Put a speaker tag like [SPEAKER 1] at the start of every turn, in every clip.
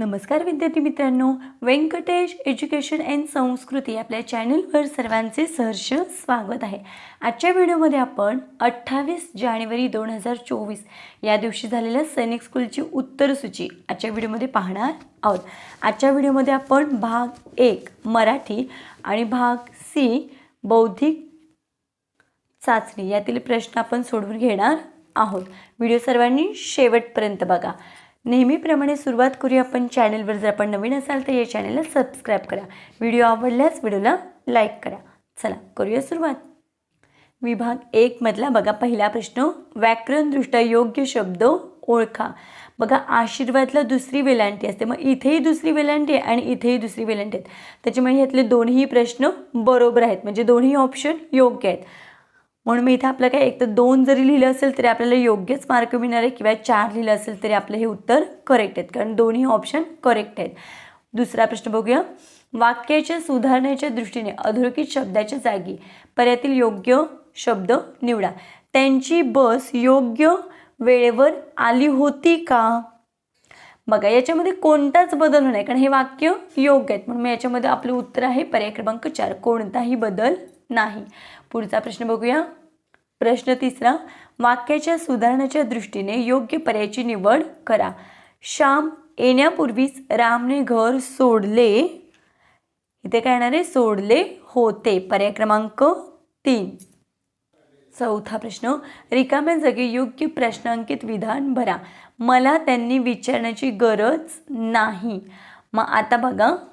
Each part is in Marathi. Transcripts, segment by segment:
[SPEAKER 1] नमस्कार विद्यार्थी मित्रांनो. व्यंकटेश एज्युकेशन अँड संस्कृती आपल्या चॅनलवर सर्वांचे सहर्ष स्वागत आहे. आजच्या व्हिडिओमध्ये आपण अठ्ठावीस जानेवारी दोन हजार चोवीस या दिवशी झालेल्या सैनिक स्कूलची उत्तरसूची आजच्या व्हिडिओमध्ये पाहणार आहोत. आजच्या व्हिडिओमध्ये आपण भाग एक मराठी आणि भाग सी बौद्धिक चाचणी यातील प्रश्न आपण सोडवून घेणार आहोत. व्हिडिओ सर्वांनी शेवटपर्यंत बघा. नेहमीप्रमाणे सुरुवात करूया आपण चॅनलवर. जर आपण नवीन असाल तर या चॅनलला सबस्क्राईब करा. व्हिडिओ आवडल्यास व्हिडिओला लाईक करा. चला करूया सुरुवात. विभाग एकमधला बघा पहिला प्रश्न. व्याकरणदृष्ट्या योग्य शब्द ओळखा. बघा आशीर्वादला दुसरी वेलांटी असते. मग इथेही दुसरी वेलांटी आहे आणि इथेही दुसरी वेलांटी आहेत. त्याच्यामुळे ह्यातले दोन्ही प्रश्न बरोबर आहेत. म्हणजे दोन्ही ऑप्शन योग्य आहेत. म्हणून मी इथं आपलं काय एक तर दोन जरी लिहिलं असेल तरी आपल्याला योग्यच मार्क मिळणार आहे किंवा चार लिहिलं असेल तरी आपलं हे उत्तर करेक्ट आहेत. कारण दोन्ही ऑप्शन करेक्ट आहेत. दुसरा प्रश्न बघूया. वाक्याच्या सुधारण्याच्या दृष्टीने अधोरेखित शब्दाच्या जागी पर्यातील योग्य शब्द निवडा. त्यांची बस योग्य वेळेवर आली होती का? बघा याच्यामध्ये कोणताच बदल होणार कारण हे वाक्य योग्य आहेत. म्हणून मग याच्यामध्ये आपलं उत्तर आहे पर्याय क्रमांक चार. कोणताही बदल नाही. पुढचा प्रश्न बघूया. प्रश्न तिसरा वाक्याच्या सुधारण्याच्या दृष्टीने योग्य पर्यायाची निवड करा. श्याम येण्यापूर्वीच रामने घर सोडले. इथे काय येणार आहे? सोडले होते. पर्याय क्रमांक तीन. चौथा प्रश्न रिकाम्या जागी योग्य प्रश्नांकित विधान भरा. मला त्यांनी विचारण्याची गरज नाही. मग आता बघा.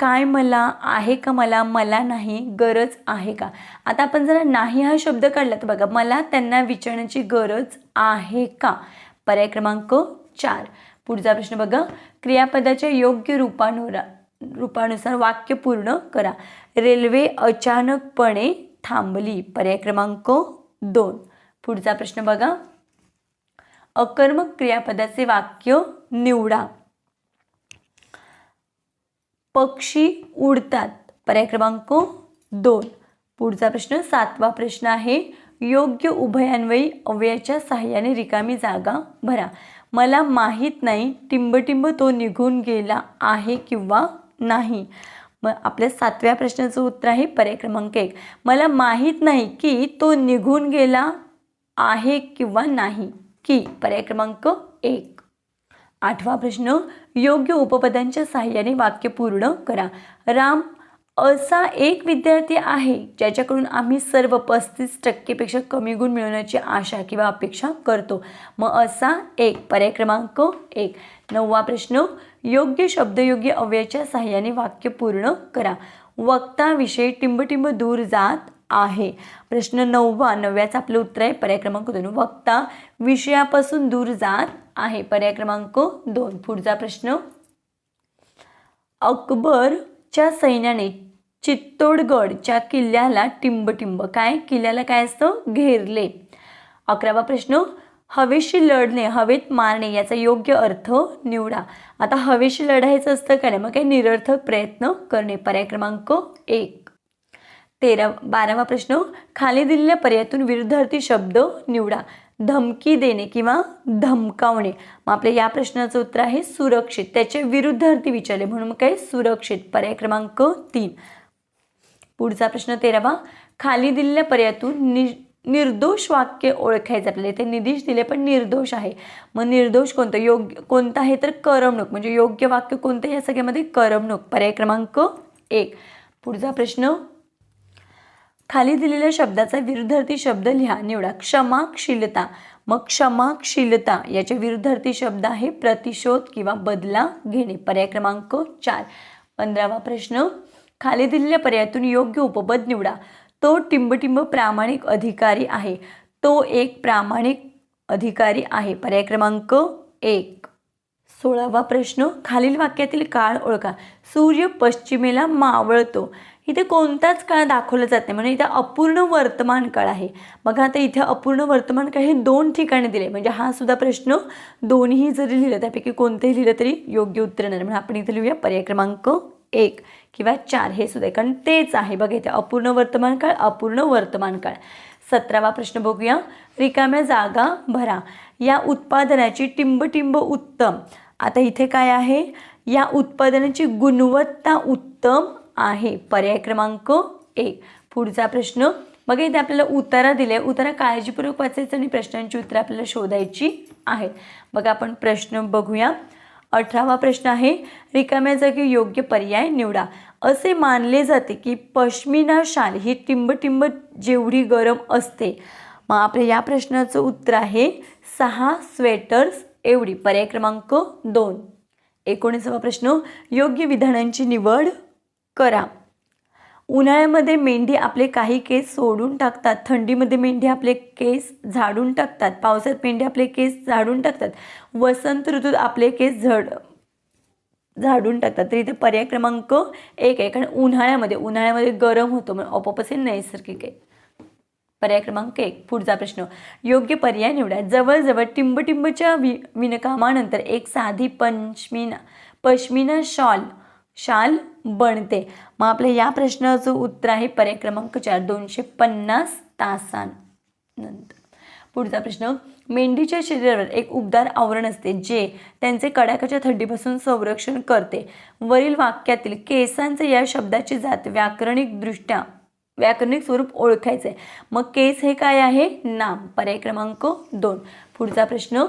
[SPEAKER 1] काय मला आहे का मला? मला नाही गरज आहे का? आता आपण जरा नाही हा शब्द काढला तर बघा. मला त्यांना विचारण्याची गरज आहे का? पर्याय क्रमांक चार. पुढचा प्रश्न बघा. क्रियापदाच्या योग्य रूपानुरा रूपानुसार वाक्य पूर्ण करा. रेल्वे अचानकपणे थांबली. पर्याय क्रमांक दोन. पुढचा प्रश्न बघा. अकर्मक क्रियापदाचे वाक्य निवडा. पक्षी उडतात. पर्याय क्रमांक दोन. पुढचा प्रश्न सातवा प्रश्न आहे. योग्य उभयान्वयी अव्ययाच्या सहाय्याने रिकामी जागा भरा. मला माहीत नाही टिंबटिंब तो निघून गेला आहे किंवा नाही. मग आपल्या सातव्या प्रश्नाचं उत्तर आहे पर्याय क्रमांक एक. मला माहीत नाही की तो निघून गेला आहे किंवा नाही. की पर्याय क्रमांक एक. आठवा प्रश्न योग्य उपपदांच्या साहाय्याने वाक्य पूर्ण करा. राम असा एक विद्यार्थी आहे ज्याच्याकडून आम्ही सर्व पस्तीस टक्केपेक्षा कमी गुण मिळवण्याची आशा किंवा अपेक्षा करतो. मग असा एक पर्याय क्रमांक एक. नववा प्रश्न योग्य शब्दयोग्य अव्ययाच्या साहाय्याने वाक्य पूर्ण करा. वक्ताविषयी टिंबटिंब दूर जात आहे. प्रश्न नववा नवव्याचं आपलं उत्तर आहे. पर्याय क्रमांक दोन. वक्ता विषयापासून दूर जात आहे. पर्याय क्रमांक दोन. पुढचा प्रश्न. अकबरच्या सैन्याने चित्तोडगडच्या किल्ल्याला टिंबटिंब. काय? किल्ल्याला काय असतं? घेरले. अकरावा प्रश्न. हवेशी लढणे हवेत मारणे याचा योग्य अर्थ निवडा. आता हवेशी लढायचं असतं का नाही? मग काही निरर्थक प्रयत्न करणे. पर्याय क्रमांक एक. तेरा बारावा प्रश्न खाली दिलेल्या पर्यायातून विरुद्धार्थी शब्द निवडा. धमकी देणे किंवा धमकावणे. मग आपल्या या प्रश्नाचं उत्तर आहे सुरक्षित. त्याचे विरुद्धार्थी विचारले. म्हणून मग काय? सुरक्षित. पर्याय क्रमांक तीन. पुढचा प्रश्न तेरावा. खाली दिलेल्या पर्यायातून नि निर्दोष वाक्य ओळखायचं आपल्याला. इथे निधीश दिले पण निर्दोष आहे. मग निर्दोष कोणतं? योग्य कोणतं आहे तर करमणूक. म्हणजे योग्य वाक्य कोणतं या सगळ्यामध्ये करमणूक. पर्याय क्रमांक एक. पुढचा प्रश्न खाली दिलेल्या शब्दाचा विरुद्धार्थी शब्द लिहा. निवडा. क्षमाशीलता. मग क्षमाशीलता याचे विरुद्धार्थी शब्द आहे प्रतिशोध किंवा बदला घेणे. पर्याय क्रमांक चार. पंधरावा प्रश्न. खाली दिलेल्या पर्यायातून योग्य उपपद निवडा. तो टिंबटिंब प्रामाणिक अधिकारी आहे. तो एक प्रामाणिक अधिकारी आहे. पर्याय क्रमांक एक. सोळावा प्रश्न. खालील वाक्यातील काळ ओळखा. सूर्य पश्चिमेला मावळतो. इथे कोणताच काळ दाखवला जात नाही. म्हणजे इथे अपूर्ण वर्तमान काळ आहे. बघा आता इथे अपूर्ण वर्तमान काळ हे दोन ठिकाणी दिले. म्हणजे हा सुद्धा प्रश्न दोन्ही जरी लिहिलं त्यापैकी कोणतेही लिहिलं तरी योग्य उत्तर येणार. म्हणजे आपण इथे लिहूया पर्याय क्रमांक एक किंवा चार. हे सुद्धा कारण तेच आहे. बघा इथे अपूर्ण वर्तमान काळ अपूर्ण वर्तमान काळ. सतरावा प्रश्न बघूया. रिकाम्या जागा भरा. या उत्पादनाची टिंबटिंब उत्तम. आता इथे काय आहे? या उत्पादनाची गुणवत्ता उत्तम आहे. पर्याय क्रमांक एक. पुढचा प्रश्न. मग इथे आपल्याला उतारा दिले. उतारा काळजीपूर्वक वाचायचं आणि प्रश्नांची उत्तरं आपल्याला शोधायची आहेत. बघा आपण प्रश्न बघूया. अठरावा प्रश्न आहे. रिकाम्या जागी योग्य पर्याय निवडा. असे मानले जाते की पश्मिना शाल ही टिंबटिंब जेवढी गरम असते. मग आपल्या या प्रश्नाचं उत्तर आहे सहा स्वेटर्स एवढी. पर्याय क्रमांक दोन. एकोणीसावा प्रश्न. योग्य विधानांची निवड करा. उन्हाळ्यामध्ये मेंढी आपले काही केस सोडून टाकतात. थंडीमध्ये मेंढी आपले केस झाडून टाकतात. पावसात मेंढी आपले केस झाडून टाकतात. वसंत ऋतूत आपले केस झड झाडून टाकतात. तर इथे पर्याय क्रमांक एक आहे. कारण उन्हाळ्यामध्ये उन्हाळ्यामध्ये गरम होतो. म्हणजे ऑपोपस हे नैसर्गिक आहे. पर्याय क्रमांक एक पुढचा प्रश्न. योग्य पर्याय निवडा. जवळजवळ टिंबटिंबच्या वि विणकामानंतर एक साधी पंचमिना पश्मिना शॉल शाल बनते. मग आपल्या या प्रश्नाचं उत्तर आहे पर्याय क्रमांक चार दोनशे पन्नास तासांनंतर पुढचा प्रश्न मेंढीच्या शरीरावर एक उबदार आवरण असते जे त्यांचे कडाक्याच्या थंडीपासून संरक्षण करते. वरील वाक्यातील केसांचे या शब्दाची जात व्याकरणिकदृष्ट्या व्याकरणिक स्वरूप ओळखायचे. मग केस हे काय आहे? नाम. पर्याय क्रमांक दोन. पुढचा प्रश्न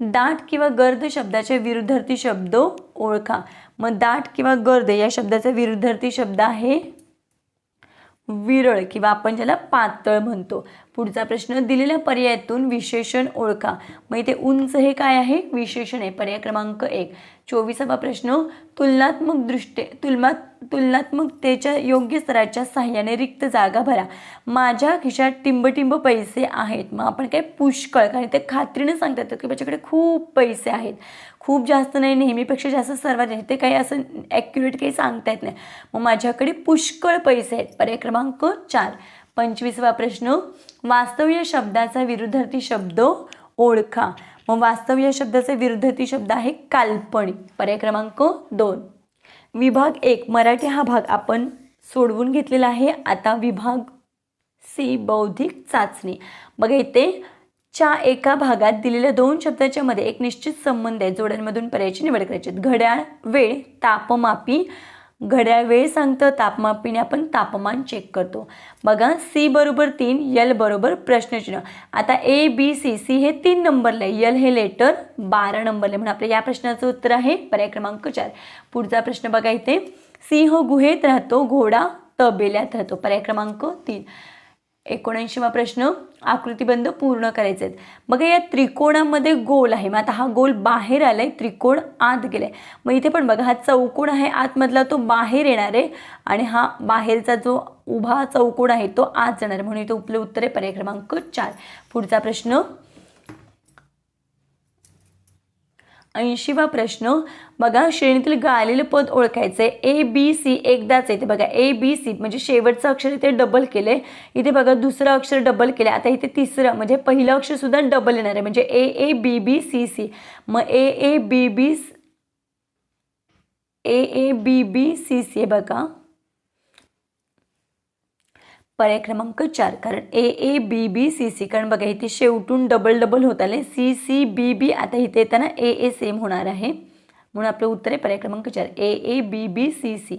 [SPEAKER 1] दाट किंवा गर्द शब्दाचे विरुद्धार्थी शब्द ओळखा. मग दाट किंवा गर्द या शब्दाचा विरुद्धार्थी शब्द आहे विरळ किंवा आपण ज्याला पातळ म्हणतो. पुढचा प्रश्न दिलेल्या पर्यायातून विशेषण ओळखा. मग इथे उंच हे काय आहे? विशेषण आहे. पर्याय क्रमांक एक. चोवीसावा प्रश्न तुलनात्मक दृष्टे तुलमा तुलनात्मकतेच्या योग्य स्तराच्या सहाय्याने रिक्त जागा भरा. माझ्या खिशात टिंबटिंब पैसे आहेत. मग आपण काय पुष्कळ कारण ते खात्रीने सांगतात की माझ्याकडे खूप पैसे आहेत. खूप जास्त नाही नेहमीपेक्षा जास्त सर्वात नाही ते काही असं ॲक्युरेट काही सांगता येत नाही. मग माझ्याकडे पुष्कळ पैसे आहेत. पर्याय क्रमांक चार. पंचवीसवा प्रश्न वास्तव्य या शब्दाचा विरुद्धार्थी शब्द ओळखा. मग वास्तव या शब्दाचे विरुद्धती शब्द आहे काल्पनिक. पर्याय क्रमांक दोन. विभाग एक. मराठी हा भाग आपण सोडवून घेतलेला आहे. आता विभाग सी. बौद्धिक चाचणी. बघा इथे च्या एका भागात दिलेल्या दोन शब्दाच्या मध्ये एक निश्चित संबंध आहे. जोड्यांमधून पर्यायाची निवड करायची. घड्याळ वेळ तापमापी घड्याळ वेळ सांगतं तापमापीने आपण तापमान चेक करतो. बघा सी बरोबर तीन यल बरोबर प्रश्नचिन्ह. आता ए बी सी सी हे तीन नंबरला. आहे यल हे लेटर बारा नंबरला. म्हणून आपल्या या प्रश्नाचं उत्तर आहे पर्याय क्रमांक चार. पुढचा प्रश्न बघा इथे. सिंह हो गुहेत राहतो घोडा तबेल्यात राहतो. पर्याय क्रमांक तीन. एकोणऐंशीवा प्रश्न आकृतीबंध पूर्ण करायचे आहेत बघा या त्रिकोणामध्ये गोल आहे. मग आता हा गोल बाहेर आलाय त्रिकोण आत गेलाय. मग इथे पण बघा हा चौकोन आहे आतमधला तो बाहेर येणार आहे आणि हा बाहेरचा जो उभा चौकोण आहे तो आत जाणार आहे. म्हणून इथे उपले उत्तर आहे पर्याय क्रमांक चार. पुढचा प्रश्न ऐंशीवा प्रश्न. बघा श्रेणीतील गाळलेलं पद ओळखायचं आहे ए बी सी एकदाच आहे. ते बघा ए बी सी म्हणजे शेवटचं अक्षर इथे डबल केलं इथे बघा दुसरं अक्षर डबल केलं आता इथे तिसरं म्हणजे पहिलं अक्षरसुद्धा डबल येणार आहे. म्हणजे ए A B B C C मग ए A B B A A B B C C बघा. पर्याय क्रमांक चार कारण ए A B B C C कारण बघा इथे शेवटून डबल डबल होत आले सी सी बी बी आता इथे येताना ए ए सेम होणार आहे. म्हणून आपलं उत्तर आहे पर्याय क्रमांक चार. A A B B C C.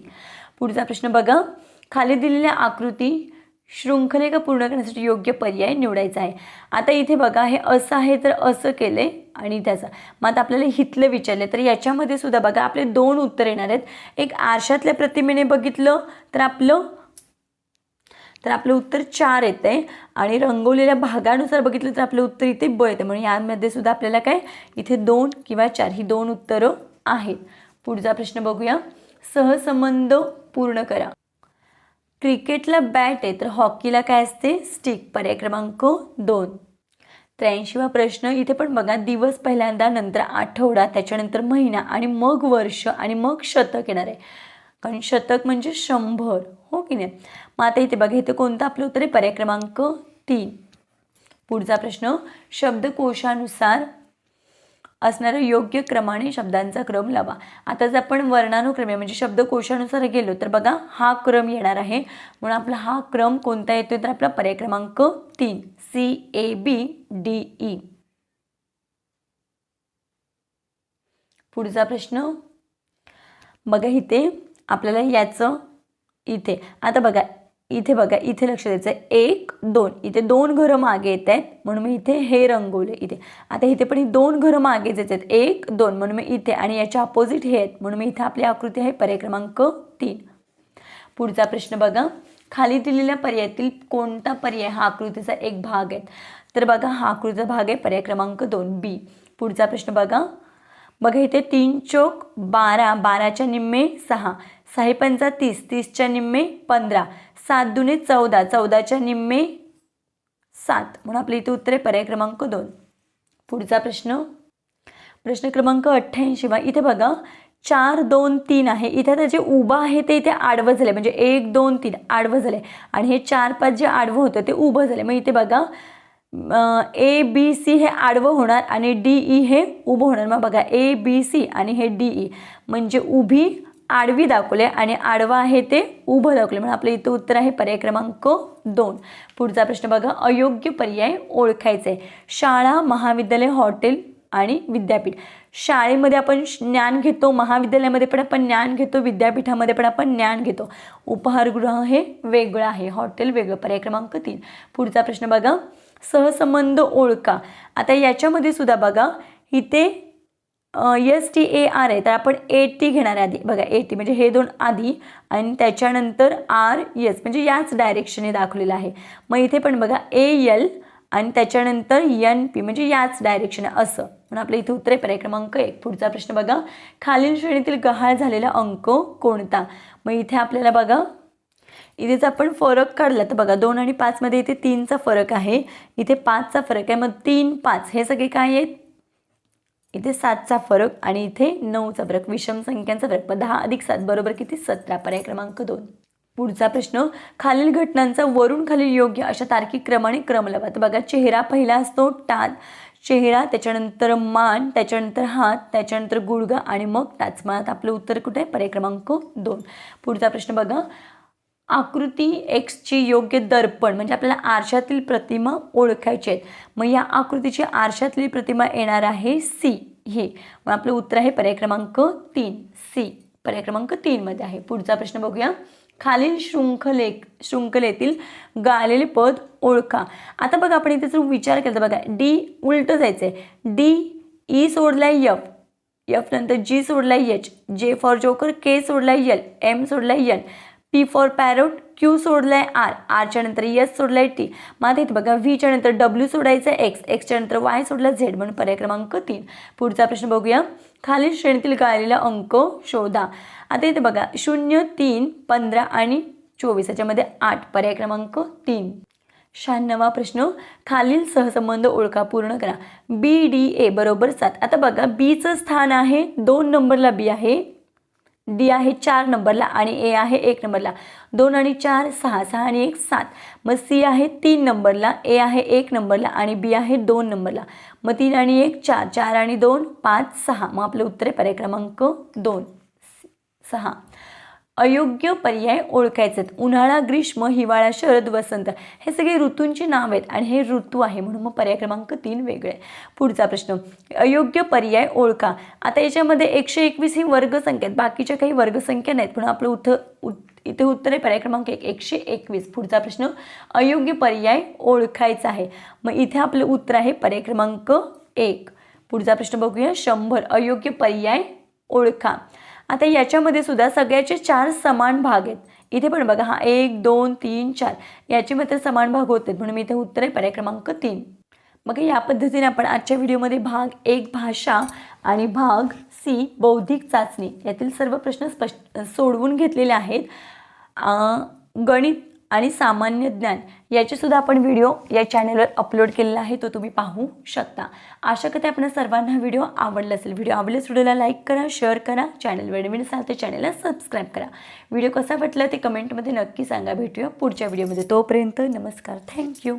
[SPEAKER 1] पुढचा प्रश्न बघा. खाली दिलेल्या आकृती शृंखलेका पूर्ण करण्यासाठी योग्य पर्याय निवडायचा आहे. आता इथे बघा हे असं आहे तर असं केलं आहे आणि त्याचं. मग आता आपल्याला हितलं विचारलं तर याच्यामध्ये सुद्धा बघा आपले दोन उत्तर येणार आहेत. एक आरशातल्या प्रतिमेने बघितलं तर आपलं तर आपलं उत्तर चार येतं आहे आणि रंगवलेल्या भागानुसार बघितलं तर आपलं उत्तर इथे ब येते म्हणून यामध्ये सुद्धा आपल्याला काय? इथे दोन किंवा चार ही दोन उत्तरं आहेत. पुढचा प्रश्न बघूया. सहसंबंध पूर्ण करा. क्रिकेटला बॅट आहे तर हॉकीला काय असते? स्टिक. पर्याय क्रमांक दोन. त्र्याऐंशीवा प्रश्न. इथे पण बघा दिवस पहिल्यांदा नंतर आठवडा त्याच्यानंतर महिना आणि मग वर्ष आणि मग शतक येणार आहे. कारण शतक म्हणजे शंभर. हो की नाही? मग आता इथे बघा इथे कोणतं आपलं उत्तर? आहे पर्याय क्रमांक तीन. पुढचा प्रश्न शब्दकोशानुसार असणाऱ्या योग्य क्रमाने शब्दांचा क्रम लावा. आता जर आपण वर्णानुक्रमे म्हणजे शब्दकोशानुसार गेलो तर बघा हा क्रम येणार आहे. म्हणून आपला हा क्रम कोणता येतोय? तर आपला पर्याय क्रमांक तीन. C A B D E पुढचा प्रश्न बघा इथे आपल्याला याचं इथे. आता बघा इथे बघा इथे लक्ष द्यायचं आहे. एक दोन. इथे दोन घरं मागे येत आहेत म्हणून मी इथे हे रंगवले इथे. आता इथे पण ही दोन घरं मागेच येत आहेत. एक दोन. म्हणून मी इथे आणि याच्या अपोजिट हे आहेत. म्हणून मी इथे आपली आकृती आहे पर्याय क्रमांक तीन. पुढचा प्रश्न बघा. खाली दिलेल्या पर्यायातील कोणता पर्याय हा आकृतीचा एक भाग आहे? तर बघा हा आकृतीचा भाग आहे पर्याय क्रमांक दोन बी. पुढचा प्रश्न बघा. बघा इथे तीन चोक बारा. बाराच्या निम्मे सहा. सहा पंचा तीस. तीसच्या निम्मे पंधरा. सात दुने चौदा. चौदाच्या निम्मे सात. म्हणून आपली इथे उत्तरे पर्याय क्रमांक दोन. पुढचा प्रश्न. प्रश्न क्रमांक अठ्ठ्याऐंशी बा इथे बघा चार दोन तीन आहे. इथे त्याचे उभं आहे ते इथे आडवं झाले म्हणजे एक दोन तीन आडवं झाले आणि हे चार पाच जे आडवं होतं ते उभं झाले मग इथे बघा ए बी सी हे आडवं होणार आणि डी ई e हे उभं होणार. मग बघा ए बी सी आणि हे डी ई e. म्हणजे उभी आडवी दाखवले आणि आडवा आहे ते उभं दाखवले. म्हणून आपलं इथं उत्तर आहे पर्याय क्रमांक दोन. पुढचा प्रश्न बघा अयोग्य पर्याय ओळखायचे. आहे शाळा महाविद्यालय हॉटेल आणि विद्यापीठ. शाळेमध्ये आपण ज्ञान घेतो महाविद्यालयामध्ये पण आपण ज्ञान घेतो विद्यापीठामध्ये पण आपण ज्ञान घेतो. उपहारगृह हे वेगळं आहे हॉटेल वेगळं पर्याय क्रमांक तीन. पुढचा प्रश्न बघा सहसंबंध ओळखा. आता याच्यामध्ये सुद्धा बघा इथे एस टी ए आर आहे. तर आपण ए टी घेणार आहे आधी. बघा ए टी म्हणजे हे दोन आधी आणि त्याच्यानंतर आर एस म्हणजे याच डायरेक्शनने दाखवलेलं आहे. मग इथे पण बघा ए एल आणि त्याच्यानंतर एन पी म्हणजे याच डायरेक्शन असं. म्हणून आपल्या इथे उत्तर आहे पर्याय क्रमांक एक. पुढचा प्रश्न बघा. खालील श्रेणीतील गहाळ झालेला अंक कोणता? मग इथे आपल्याला बघा इथेच आपण फरक काढला तर बघा दोन आणि पाचमध्ये इथे तीनचा फरक आहे. इथे पाचचा फरक आहे. मग तीन पाच हे सगळे काय आहेत? इथे सातचा फरक आणि इथे नऊचा फरक. विषम संख्यांचा फरक. दहा अधिक सात बरोबर किती? सतरा. पर्याय क्रमांक दोन. पुढचा प्रश्न खालील घटनांचा वरून खालील योग्य अशा तार्किक क्रमाने क्रम लावा. तर बघा चेहरा पहिला असतो टात. चेहरा त्याच्यानंतर मान त्याच्यानंतर हात त्याच्यानंतर गुडगा आणि मग टाच आपलं उत्तर कुठे? आहे पर्याय क्रमांक दोन. पुढचा प्रश्न बघा आकृती एक्सची योग्य दर्पण म्हणजे आपल्याला आरशातील प्रतिमा ओळखायची आहेत. मग या आकृतीची आरशातली प्रतिमा येणार आहे सी हे. मग आपलं उत्तर आहे पर्याय क्रमांक तीन. सी पर्याय क्रमांक तीनमध्ये आहे. पुढचा प्रश्न बघूया. खालील शृंखले शृंखलेतील गाळलेले पद ओळखा. आता बघा आपण इथे जर विचार केला तर बघा डी उलटं जायचं आहे डी ई सोडलाय यफ यफ नंतर G सोडलाय H J for joker K सोडलाय L M सोडलाय N P for parrot Q सोडलं आहे आर आरच्या नंतर एस आहे टी. मग आता इथे बघा व्हीच्या नंतर डब्ल्यू सोडायचं आहे एक्स एक्सच्या नंतर वाय सोडला झेड म्हणून पर्याय क्रमांक तीन. पुढचा प्रश्न बघूया. खालील श्रेणीतील गाळलेला अंक शोधा. आता इथे बघा शून्य तीन पंधरा आणि चोवीस याच्यामध्ये आठ पर्याय क्रमांक तीन. शहाण्णवा प्रश्न. खालील सहसंबंध ओळखा पूर्ण करा. बी डी ए बरोबर सात. आता बघा बीचं स्थान आहे दोन नंबरला बी आहे. डी आहे चार नंबरला आणि ए आहे एक नंबरला. दोन आणि चार सहा सहा आणि एक सात. मग सी आहे तीन नंबरला ए आहे एक नंबरला आणि बी आहे दोन नंबरला. मग तीन आणि एक चार चार आणि दोन पाच सहा. मग आपलं उत्तर आहे पर्याय क्रमांक दोन. सहा. अयोग्य पर्याय ओळखायचे आहेत. उन्हाळा ग्रीष्म हिवाळा शरद वसंत हे सगळे ऋतूंची नाव आहेत आणि हे ऋतू आहे म्हणून मग पर्याय क्रमांक तीन वेगळे पुढचा प्रश्न अयोग्य पर्याय ओळखा. आता याच्यामध्ये एकशे एकवीस ही वर्गसंख्या आहेत. बाकीच्या काही वर्गसंख्या नाहीत म्हणून आपलं उथ इथे उत्तर आहे पर्याय क्रमांक एक एकशे एकवीस. पुढचा प्रश्न अयोग्य पर्याय ओळखायचा आहे. मग इथे आपलं उत्तर आहे पर्याय क्रमांक एक. पुढचा प्रश्न बघूया. शंभर अयोग्य पर्याय ओळखा. आता याच्यामध्ये सुद्धा सगळ्याचे चार समान भाग आहेत. इथे पण बघा हा एक दोन तीन चार. याचे मात्र समान भाग होते. म्हणून मी इथे उत्तर आहे पर्याय क्रमांक तीन. मग या पद्धतीने आपण आजच्या व्हिडिओमध्ये भाग एक भाषा आणि भाग सी बौद्धिक चाचणी यातील सर्व प्रश्न स्पष्ट सोडवून घेतलेले आहेत. गणित आणि सामान्य ज्ञान याचेसुद्धा आपण व्हिडिओ या चॅनलवर अपलोड केलेला आहे तो तुम्ही पाहू शकता. आशा करते आपण सर्वांना व्हिडिओ आवडला असेल. व्हिडिओ आवडल्यास व्हिडिओला लाईक करा शेअर करा चॅनलवर नवीन असाल तर चॅनलला सबस्क्राईब करा. व्हिडिओ कसा वाटला ते कमेंटमध्ये नक्की सांगा. भेटूया पुढच्या व्हिडिओमध्ये तोपर्यंत नमस्कार. थँक्यू